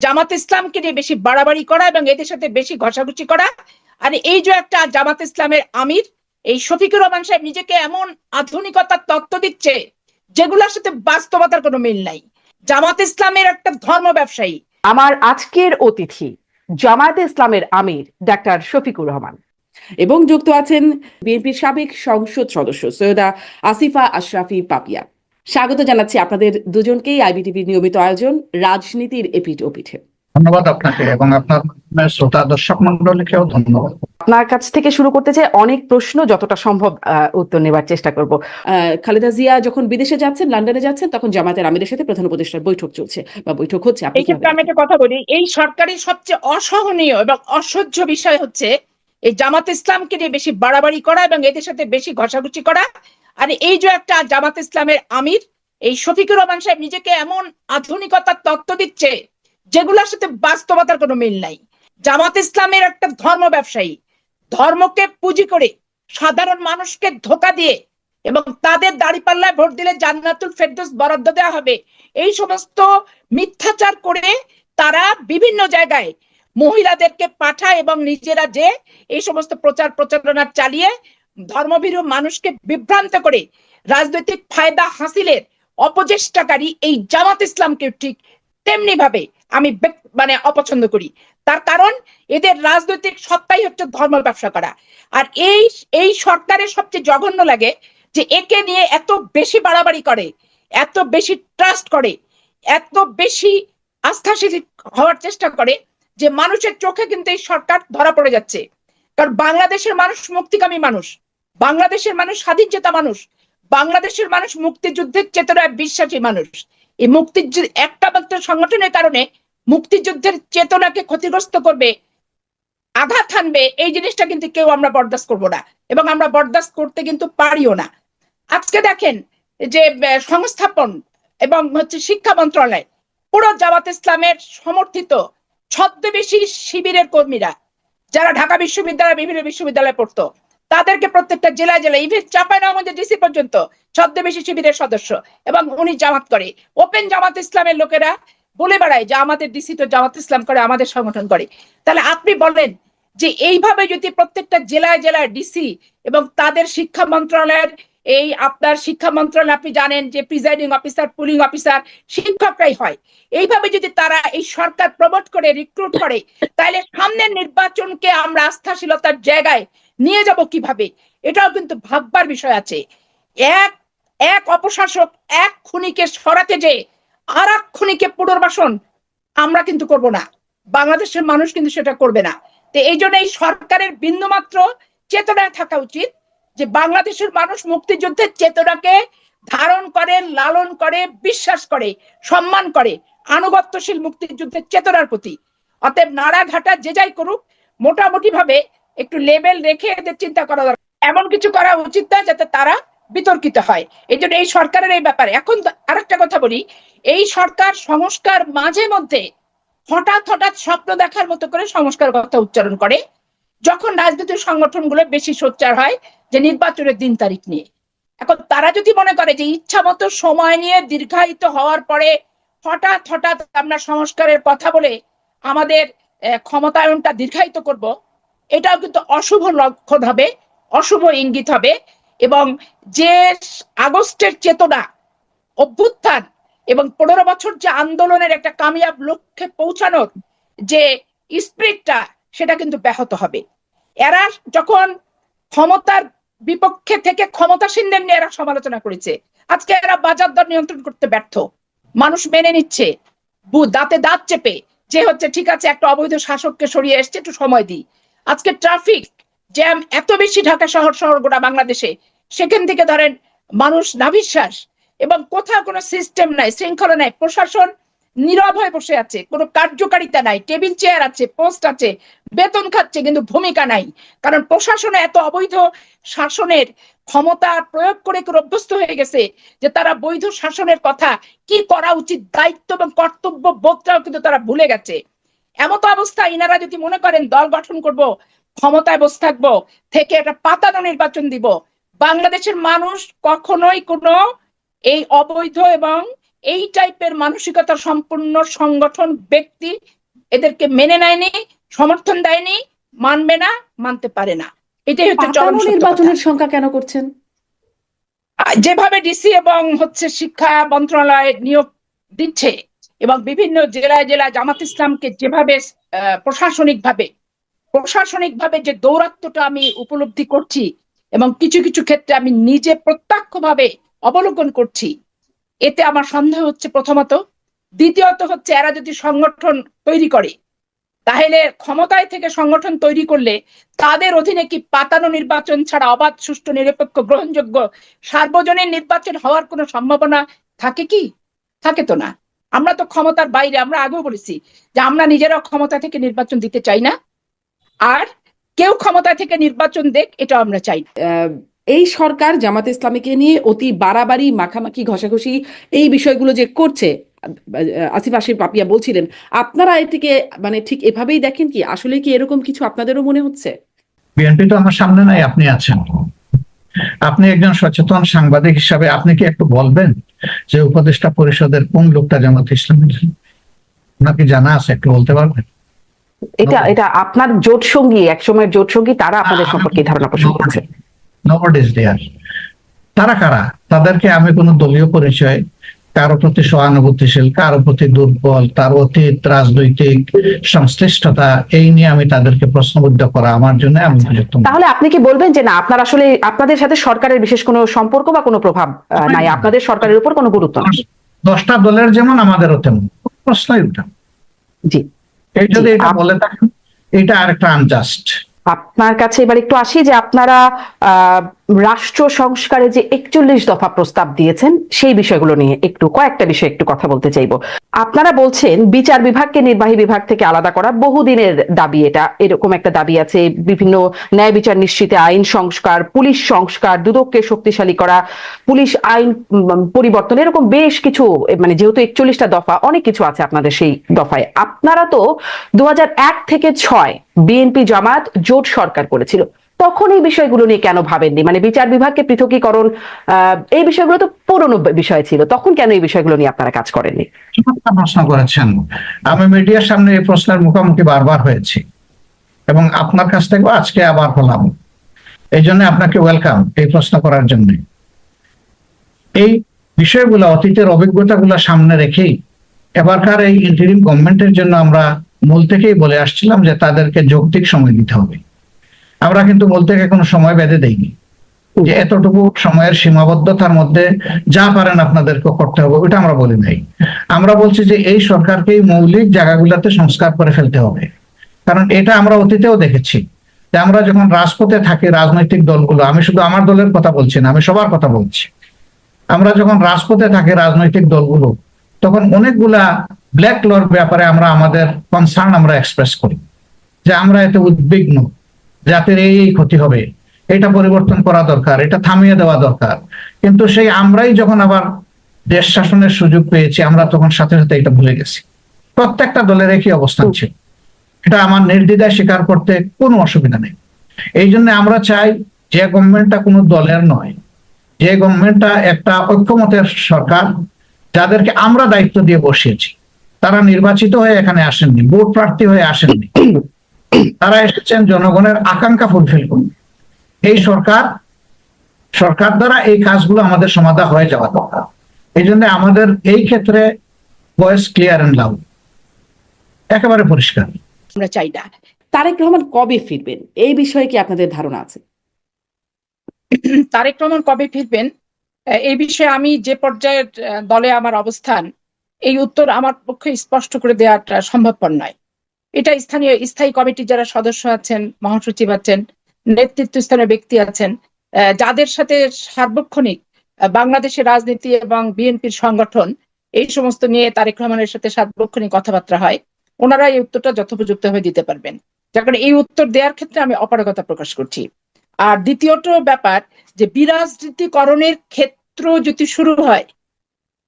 জামাত ইসলামকে নিয়ে বেশি বাড়াবাড়ি করা এবং এদের সাথে বেশি ঘষাঘষি করা। আর এই যে একটা জামাত ইসলামের আমির, এই শফিকুর রহমান সাহেব নিজেকে এমন আধুনিকতার তত্ত্ব দিচ্ছে যেগুলোর সাথে বাস্তবতার কোনো মিল নাই। জামাত ইসলামের একটা ধর্ম ব্যবসায়ী। আমার আজকের অতিথি জামায়াতে ইসলামের আমির ডাক্তার শফিকুর রহমান। এবং যুক্ত আছেন বিএনপির সাবেক সংসদ সদস্য সৈয়দা আসিফা আশরাফি পাপিয়া। স্বাগত জানাচ্ছি আপনাদের দুজনকেই আইবিটিভির নিয়মিত আয়োজন রাজনীতির এপিঠ ওপিঠে। ধন্যবাদ আপনাকে এবং আপনার শ্রোতা দর্শক মন্ডলীকেও ধন্যবাদ। আপনার কাছ থেকে শুরু করতে চাই অনেক প্রশ্ন যতটা সম্ভব আহ, উত্তর নেবার চেষ্টা করব। আহ, খালেদা জিয়া যখন বিদেশে যাচ্ছেন লন্ডনে যাচ্ছেন তখন জামায়াতের আমিরের সাথে প্রধান উপদেষ্টার বৈঠক চলছে বা বৈঠক হচ্ছে আপনি এই ক্ষেত্রে আমি একটা কথা বলি এই সরকারের সবচেয়ে অসহনীয় এবং অসহ্য বিষয় হচ্ছে এই জামাত ইসলামকে নিয়ে বেশি বাড়াবাড়ি করা এবং এদের সাথে বেশি ঘষাঘষি করা আর এই যে একটা জামাত ইসলামের আমির, এই শফিকুর রহমান সাহেব নিজেকে এমন আধুনিকতার তত্ত্ব দিচ্ছে, যেগুলোর সাথে বাস্তবতার কোনো মিল নাই। জামাত ইসলামের একটা ধর্ম ব্যবসায়ী, ধর্মকে পুঁজি করে সাধারণ মানুষকে ধোকা দিয়ে এবং তাদের দাড়িপাল্লায় ভোট দিলে জান্নাতুল ফেরদৌস বরাদ্দ দেওয়া হবে, এই সমস্ত মিথ্যাচার করে তারা বিভিন্ন জায়গায় মহিলাদেরকে পাঠায় এবং নিজেরা যে এই সমস্ত প্রচার প্রচারণা চালিয়ে ধর্মভীরু মানুষকে বিভ্রান্ত করে রাজনৈতিক ফায়দা হাসিলের অপচেষ্টাকারী এই জামাত ইসলামকে ঠিক তেমনি ভাবে আমি মানে অপছন্দ করি। তার কারণ এদের রাজনৈতিক সত্তাই হচ্ছে ধর্ম ব্যবসা করা। আর এই এই সরকারের সবচেয়ে জঘন্য লাগে যে একে নিয়ে এত বেশি বাড়াবাড়ি করে, এত বেশি ট্রাস্ট করে, এত বেশি আস্থাশীল হওয়ার চেষ্টা করে যে মানুষের চোখে কিন্তু এই সরকার ধরা পড়ে যাচ্ছে। কারণ বাংলাদেশের মানুষ মুক্তিকামী মানুষ। বাংলাদেশের মানুষ স্বাধীন চেতা মানুষ। বাংলাদেশের মানুষ মুক্তিযুদ্ধের চেতনায় বিশ্বাসী মানুষ। এই মুক্তিযুদ্ধ একটা মাত্র সংগঠনের কারণে মুক্তিযুদ্ধের চেতনাকে ক্ষতিগ্রস্ত করবে, আঘাত হানবে, এই জিনিসটা কিন্তু কেউ আমরা বরদাস্ত করব না। এবং আমরা বরদাস্ত করতে কিন্তু পারিও না। আজকে দেখেন যে সংস্থাপন এবং হচ্ছে শিক্ষা মন্ত্রণালয়, পুরো জামাত ইসলামের সমর্থিত ছদ্মবেশী শিবিরের কর্মীরা, যারা ঢাকা বিশ্ববিদ্যালয় বিভিন্ন বিশ্ববিদ্যালয়ে পড়তো তাদেরকে প্রত্যেকটা জেলায় জেলায় ইভেন চাঁপাইনবাবগঞ্জের ডিসি পর্যন্ত, ছদ্মবেশী শিবিরের সদস্য এবং উনি জামাত করে। ওপেন জামাত ইসলামের লোকেরা বলে বেড়ায় যে আমাদের ডিসি তো জামাত ইসলাম করে, আমাদের সংগঠন করে। তাহলে আপনি বলেন যে এইভাবে যদি প্রত্যেকটা জেলায় জেলায় ডিসি এবং তাদের শিক্ষা মন্ত্রণালয়ের এই আপনার শিক্ষা মন্ত্রণালয়, আপনি জানেন যে প্রিজাইডিং অফিসার পুলিং অফিসার শিক্ষকরাই হয়। এইভাবে যদি তারা এই সরকার প্রমোট করে রিক্রুট করে, তাহলে সামনের নির্বাচনকে আমরা আস্থাশীলতার জায়গায় নিয়ে যাব কীভাবে? এটাও কিন্তু ভাববার বিষয় আছে। এক এক অপশাসক, এক খুনিকে সরাতে যে আর এক খুনিকে পুনর্বাসন আমরা কিন্তু করব না। বাংলাদেশের মানুষ কিন্তু সেটা করবে না। তো এই জন্য এই সরকারের বিন্দুমাত্র চেতনায় থাকা উচিত যে বাংলাদেশের মানুষ মুক্তিযুদ্ধের চেতনাকে ধারণ করে, লালন করে, বিশ্বাস করে, সম্মান করে, আনুগত্যশীল মুক্তিযুদ্ধের চেতনার প্রতি। অতএব নাড়াঘাটা যে যাই করুক মোটামুটি ভাবে একটু লেভেল রেখে এদের চিন্তা করা দরকার। এমন কিছু করা উচিত না যাতে তারা বিতর্কিত হয়। এই জন্য এই সরকারের এই ব্যাপারে। এখন আরেকটা কথা বলি। এই সরকার সংস্কার মাঝে মধ্যে হঠাৎ হঠাৎ স্বপ্ন দেখার মতো করে সংস্কার কথা উচ্চারণ করে। যখন রাজনৈতিক সংগঠনগুলো বেশি সোচ্চার হয় যে নির্বাচনের দিন তারিখ নিয়ে। এখন তারা যদি মনে করে যে ইচ্ছা মতো সময় নিয়ে দীর্ঘায়িত হওয়ার পরে হঠাৎ হঠাৎ আমরা সংস্কারের কথা বলে আমাদের ক্ষমতায়নটা দীর্ঘায়িত করব এটাও কিন্তু অশুভ লক্ষণ হবে, অশুভ ইঙ্গিত হবে এবং যে আগস্টের চেতনা অভ্যুত্থান এবং পনেরো বছর যে আন্দোলনের একটা কামিয়াব লক্ষ্যে পৌঁছানোর যে স্পিরিটটা, সেটা কিন্তু ব্যাহত হবে। এরা যখন ক্ষমতার বিপক্ষে থেকে ক্ষমতাসীনদের নিয়ে এরা সমালোচনা করেছে, আজকে এরা বাজার দর নিয়ন্ত্রণ করতে ব্যর্থ। মানুষ মেনে নিচ্ছে দাঁতে দাঁত চেপে যে হচ্ছে, ঠিক আছে, একটা অবৈধ শাসককে সরিয়ে এসছে, একটু সময় দিই। আজকে ট্রাফিক জ্যাম এত বেশি ঢাকা শহর শহর গোটা বাংলাদেশে, সেখান থেকে ধরেন মানুষ নাভিশ্বাস এবং কোথাও কোনো সিস্টেম নাই, শৃঙ্খলা নাই, প্রশাসন নীরব হয়ে বসে আছে, কোনো কার্যকারিতা নাই টেবিল চেয়ার আছে পোস্ট আছে, বেতন খাচ্ছে কিন্তু ভূমিকা নাই, কারণ প্রশাসনে এত অবৈধ শাসনের ক্ষমতা প্রয়োগ করে করে অভ্যস্ত হয়ে গেছে যে তারা বৈধ শাসনের কথা কি করা উচিত, দায়িত্ব এবং কর্তব্য বোধটাও কিন্তু তারা ভুলে গেছে। এমত অবস্থা ইনারা যদি মনে করেন দল গঠন করব ক্ষমতায় বসে থাকব থেকে একটা পাতানো নির্বাচন দিব বাংলাদেশের মানুষ কখনোই কোনো এই অবৈধ এবং এই টাইপের মানসিকতা সম্পূর্ণ সংগঠন ব্যক্তি এদেরকে মেনে নেয়নি সমর্থন দেয়নি মানবে না মানতে পারে না এটাই হচ্ছে। নির্বাচনের সংখ্যা কেন করছেন যেভাবে ডিসি এবং হচ্ছে শিক্ষা মন্ত্রণালয় নিয়োগ দিচ্ছে এবং বিভিন্ন জেলায় জেলায় জামাত ইসলামকে যেভাবে প্রশাসনিক ভাবে প্রশাসনিক ভাবে যে দৌরাত্মটা আমি উপলব্ধি করছি এবং কিছু কিছু ক্ষেত্রে আমি নিজে প্রত্যক্ষভাবে অবলোকন করছি, এতে আমার সন্দেহ হচ্ছে প্রথমত। দ্বিতীয়ত হচ্ছে এরা যদি সংগঠন তৈরি করে, তাহলে ক্ষমতায় থেকে সংগঠন তৈরি করলে তাদের অধীনে কি পাতানো নির্বাচন ছাড়া অবাধ, সুষ্ঠু, নিরপেক্ষ, গ্রহণযোগ্য, সার্বজনীন নির্বাচন হওয়ার কোনো সম্ভাবনা থাকে কি? থাকে তো না। আমরা তো ক্ষমতার বাইরে আমরা আগেও বলেছি যে আমরা নিজেরাও ক্ষমতা থেকে নির্বাচন দিতে চাই না। আর কেউ ক্ষমতা থেকে নির্বাচন দেখ এটা আমরা চাই আহ, এই সরকার জামাত ইসলামীকে নিয়ে অতি বাড়াবাড়ি মাখামাখি ঘষাঘষি এই বিষয়গুলো যে করছে আসিফ আসিফ পাপিয়া বলছিলেন আপনারা এটিকে মানে ঠিক এভাবেই দেখেন কি? আসলে কি এরকম কিছু আপনাদেরও মনে হচ্ছে? বিএনপি তো আমার সামনে নাই আপনি আছেন। আপনি একজন সচেতন সাংবাদিক হিসাবে আপনি কি একটু বলবেন যে উপদেষ্টা পরিষদের কোন লোকটা জামাত ইসলামের আপনাকে জানা আছে? একটু বলতে পারবেন? এটা এটা আপনার জোট সঙ্গী একসময়ের জোট সঙ্গী তারা আপনাদের সম্পর্কে ধারণা পোষণ করছে। নোবডি ইজ দেয়ার তারা কারা? তাদেরকে আমি কোনো দলীয় পরিচয় কারও প্রতি সহানুভূতিশীল কারও প্রতি দুর্বল তার অতীত রাজনৈতিক সংশ্লিষ্টতা এই নিয়ে আমি তাদেরকে প্রশ্নবদ্ধ করা আমার জন্য আমি করি। তাহলে আপনি কি বলবেন যে না আপনার আসলে আপনাদের সাথে সরকারের বিশেষ কোনো সম্পর্ক বা কোনো প্রভাব নাই? আপনাদের সরকারের উপর কোনো গুরুত্ব নেই? দশটা দলের যেমন আমাদেরও তেমন। প্রশ্নই উঠে জি। এই যদি এটা বলে থাকেন এটা আরেকটা আনজাস্ট আপনার কাছে এবার একটু আসি যে আপনারা আহ, রাষ্ট্র সংস্কারে যে একচল্লিশ দফা প্রস্তাব দিয়েছেন, সেই বিষয়গুলো নিয়ে একটু, কয়েকটা বিষয় একটু কথা বলতে চাইব। আপনারা বলছেন বিচার বিভাগকে নির্বাহী বিভাগ থেকে আলাদা করা, বহুদিনের দাবি এটা, এরকম একটা দাবি আছে, বিভিন্ন ন্যায় বিচার নিশ্চিতে আইন সংস্কার, পুলিশ সংস্কার, দুদককে শক্তিশালী করা, পুলিশ আইন পরিবর্তন, এরকম বেশ কিছু মানে যেহেতু একচল্লিশটা দফা, অনেক কিছু আছে আপনাদের সেই দফায়। আপনারা তো দু হাজার এক থেকে ছয় বিএনপি জামাত জোট সরকার করেছিল। তখন এই বিষয়গুলো নিয়ে কেন ভাবেননি? মানে বিচার বিভাগকে পৃথকীকরণ এই বিষয়গুলো তো পুরনো বিষয় ছিল। তখন কেন এই বিষয়গুলো নিয়ে আপনারা কাজ করেননি? প্রশ্ন করেছেন। আমি মিডিয়ার সামনে এই প্রশ্নের মুখোমুখি বারবার হয়েছি। এবং আপনার কাছ থেকেও আজকে আবার হলাম। এই জন্য আপনাকে ওয়েলকাম এই প্রশ্ন করার জন্য। এই বিষয়গুলো, অতীতের অভিজ্ঞতাগুলো সামনে রেখেই এবারকার এই ইন্টারিম গভর্নমেন্টের জন্য আমরা মূল থেকেই বলে আসছিলাম যে তাদেরকে যৌক্তিক সময় দিতে হবে। আমরা কিন্তু বলতে কোনো সময় বেঁধে দেইনি। যে এতটুকু সময়ের সীমাবদ্ধতার মধ্যে যা পারেন আপনাদেরকে করতে হবে ওটা আমরা বলি নাই। আমরা বলছি যে এই সরকারকেই মৌলিক জায়গাগুলোতে সংস্কার করে ফেলতে হবে। কারণ এটা আমরা অতীতেও দেখেছি যে আমরা যখন রাজপথে থাকি, রাজনৈতিক দলগুলো, আমি শুধু আমার দলের কথা বলছি না, আমি সবার কথা বলছি। আমরা যখন রাজপথে থাকি, রাজনৈতিক দলগুলো, তখন অনেকগুলা ব্ল্যাক লর ব্যাপারে আমরা, আমাদের কনসার্ন আমরা এক্সপ্রেস করি। যে আমরা এতে উদ্বিগ্ন। জাতির এই ক্ষতি হবে। এটা পরিবর্তন করা দরকার, এটা থামিয়ে দেওয়া দরকার। কিন্তু সেই আমরাই যখন আবার দেশ শাসনের সুযোগ পেয়েছি, আমরা তখন সাথে সাথে এটা ভুলে গেছি। প্রত্যেকটা দলের একই অবস্থান ছিল। এটা আমার নির্দ্বিধায় স্বীকার করতে কোনো অসুবিধা নেই। এই জন্য আমরা চাই যে গভর্নমেন্টটা কোনো দলের নয়, যে গভর্নমেন্টটা একটা ঐক্যমতের সরকার, যাদেরকে আমরা দায়িত্ব দিয়ে বসিয়েছি। তারা নির্বাচিত হয়ে এখানে আসেননি, ভোট প্রার্থী হয়ে আসেননি। তারা এসেছেন জনগণের আকাঙ্ক্ষা ফুলফিল করুন এই সরকার সরকার দ্বারা এই কাজগুলো আমাদের সমাধা হয়ে যাওয়া দরকার। এই জন্য আমাদের এই ক্ষেত্রে ভয়েস ক্লিয়ার এন্ড লাউড একেবারে পরিষ্কার। আমরা চাই না। তারেক রহমান কবে ফিরবেন? এই বিষয়ে কি আপনাদের ধারণা আছে? তারেক রহমান কবে ফিরবেন? এই বিষয়ে আমি যে পর্যায়ের দলে আমার অবস্থান এই উত্তর আমার পক্ষে স্পষ্ট করে দেওয়াটা সম্ভবপর নয়। এটা স্থানীয় স্থায়ী কমিটির যারা সদস্য আছেন, মহাসচিব আছেন, নেতৃত্বস্থানীয় ব্যক্তি আছেন যাদের সাথে সার্বক্ষণিক বাংলাদেশের রাজনীতি এবং বিএনপির সংগঠন, এই সমস্ত নিয়ে তারেক রহমানের সাথে সার্বক্ষণিক কথাবার্তা হয়, ওনারা এই উত্তরটা যথোপযুক্ত যথোপযুক্তভাবে দিতে পারবেন। যার কারণে এই উত্তর দেওয়ার ক্ষেত্রে আমি অপারগতা প্রকাশ করছি। আর দ্বিতীয়ত ব্যাপার যে বিরাজনীতিকরণের ক্ষেত্র যদি শুরু হয়,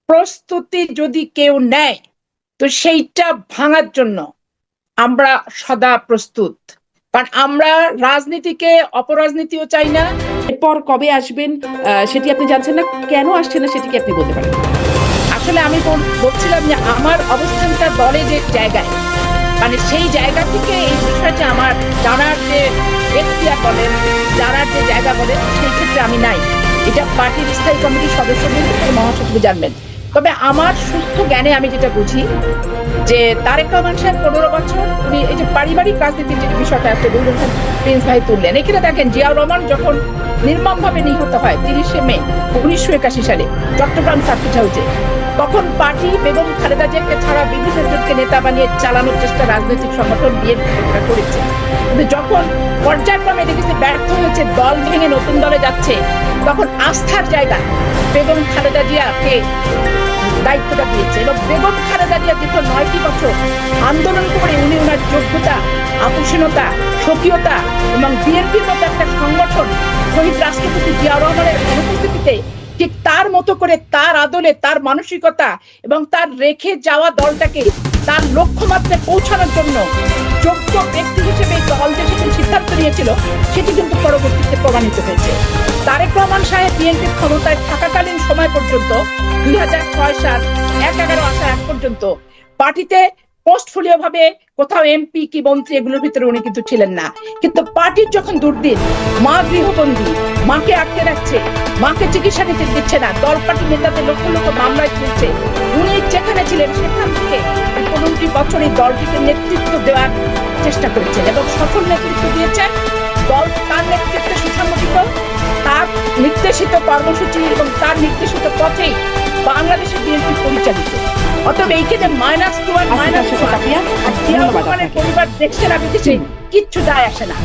প্রস্তুতি যদি কেউ নেয়, তো সেইটা ভাঙার জন্য আমরা সদা প্রস্তুত। কারণ আমরা রাজনীতিকে অপরাজনীতিও চাই না। এরপর কবে আসবেন সেটি আপনি জানছেন না কেন আসছেন না সেটিকে আপনি বলতে পারেন। আসলে আসলে আমি বলছিলাম যে আমার অবস্থানটা দলে যে জায়গায় মানে সেই জায়গা থেকে এই বিষয়টা আমার জানার যে এখতিয়ার বলেন জানার যে জায়গা বলেন সেই ক্ষেত্রে আমি নাই। এটা পার্টির স্থায়ী কমিটির সদস্যদের মহাসচিব জানবেন। তবে আমার সুস্থ জ্ঞানে আমি যেটা বুঝি, যে তারেক রহমান সাহেব পনেরো বছর উনি এই যে পারিবারিক রাজনীতির যে বিষয়টা একটা দুর্গ প্রিন্স ভাই তুললেন, এখানে দেখেন জিয়াউর রহমান যখন নির্মমভাবে নিহত হয় তিরিশে মে উনিশশো একাশি সালে চট্টগ্রাম সার্কিট হাউসে, তখন পার্টি বেগম খালেদা জিয়াকে ছাড়া বিভিন্ন জনকে নেতা বানিয়ে চালানোর চেষ্টা রাজনৈতিক সংগঠন বিএনপি করেছে। কিন্তু যখন পর্যায়ক্রমে দেখেছে ব্যর্থ হয়েছে, দল ভেঙে নতুন দলে যাচ্ছে, তখন আস্থার জায়গা বেগম খালেদা জিয়াকে দায়িত্বটা দিয়েছে এবং বেগম খালেদা জিয়া দীর্ঘ নয়টি বছর আন্দোলন করে উনি ওনার যোগ্যতা আকর্ষণতা স্বকীয়তা এবং বিএনপির মতো একটা সংগঠন শহীদ রাষ্ট্রপতি জিয়াউর রহমানের অনুপস্থিতিতে ঠিক তার মতো করে তার আদলে, তার মানসিকতা এবং তার রেখে যাওয়া দলটাকে তার লক্ষ্যমাত্রায় পৌঁছানোর জন্য যোগ্য ব্যক্তি হিসেবে দল যে সেটি সিদ্ধান্ত নিয়েছিল, সেটি কিন্তু পরবর্তীতে প্রমাণিত হয়েছে। তারেক রহমান সাহেব বিএনপির ক্ষমতায় থাকাকালীন সময় পর্যন্ত, দুই হাজার ছয় সাল এক এগারো আসার আগ পর্যন্ত, পার্টিতে পোস্টফোলিও ভাবে কোথাও এমপি কি মন্ত্রী এগুলোর ভিতরে উনি কিন্তু ছিলেন না। কিন্তু পার্টির যখন দুর্দিন, মা গৃহবন্দী, মাকে আটকে রাখছে, মাকে চিকিৎসা নিতে দিচ্ছে না, দল পার্টি নেতাদের লক্ষ লক্ষ মামলায় তুলছে, উনি যেখানে ছিলেন সেখান থেকে পনেরোটি বছর এই দলটিকে নেতৃত্ব দেওয়ার চেষ্টা করেছেন এবং সফল নেতৃত্ব দিয়েছেন দল তার নেতৃত্বে সুসংগঠিত তার নির্দেশিত কর্মসূচি এবং তার নির্দেশিত পথেই বাংলাদেশের বিএনপি পরিচালিত। অতএব এইখানে মাইনাস টু আর মাইনাস পরিবার দেখছে না বিদেশে কিচ্ছু যায় আসে না।